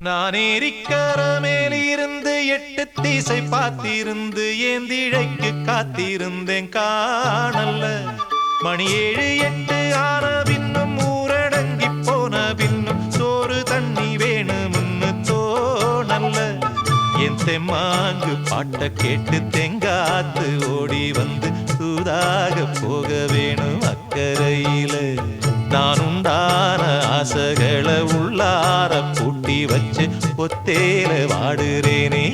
நான் ஏரிக்கரமேலிருந்து எட்டு தீசை பார்த்திருந்து ஏந்திழைக்கு காத்திருந்தேன் காணல்ல. மணி ஏழு எட்டு ஆன பின்னும் ஊரடங்கி போன பின்னும் சோறு தண்ணி வேணும்னு தோணல்ல. என் தெம்மாங்கு பாட்ட கேட்டு தெங்காத்து ஓடி வந்து சூதாக போக வேணும் அக்கறையில. நான் உண்டான ஆசைகளை உள்ளா ஒத்தேல வாடுறேனே.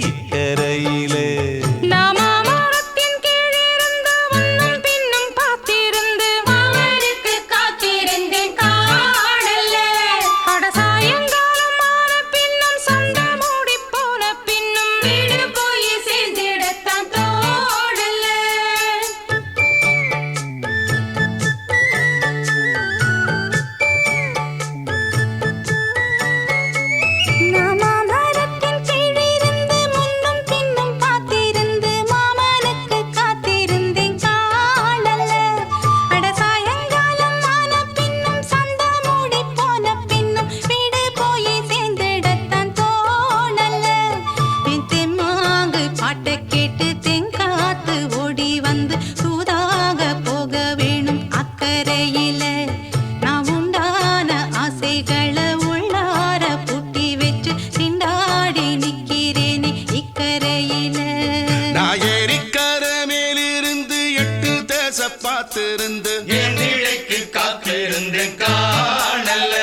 பார்த்திருந்து என் நிலைக்கு காத்திருந்தேன் காணல்ல.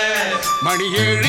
மணி ஏழு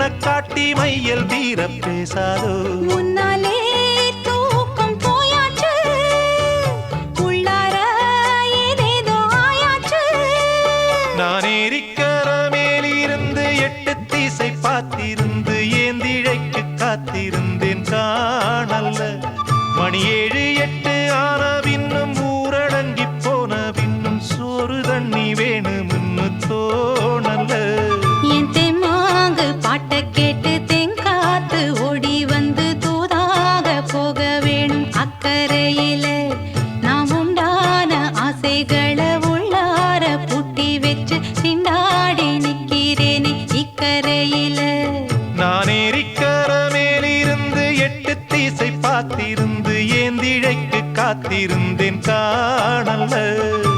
குன்ற காட்டி மையல் வீர பேசாதோ? முன்னாலே தூக்கம் போயாச்சு. உள்ளார ஏதேதோ ஆயாச்சு. நான் ஏறிக்கிற மேலிருந்து எட்டு தீசை பார்த்திருந்து ஏந்திழைக்கு காத்திருந்தேன் காணல்ல. மணி ஏழு காத்திருந்து ஏந்திழைக்கு காத்திருந்தேன் காணல்ல.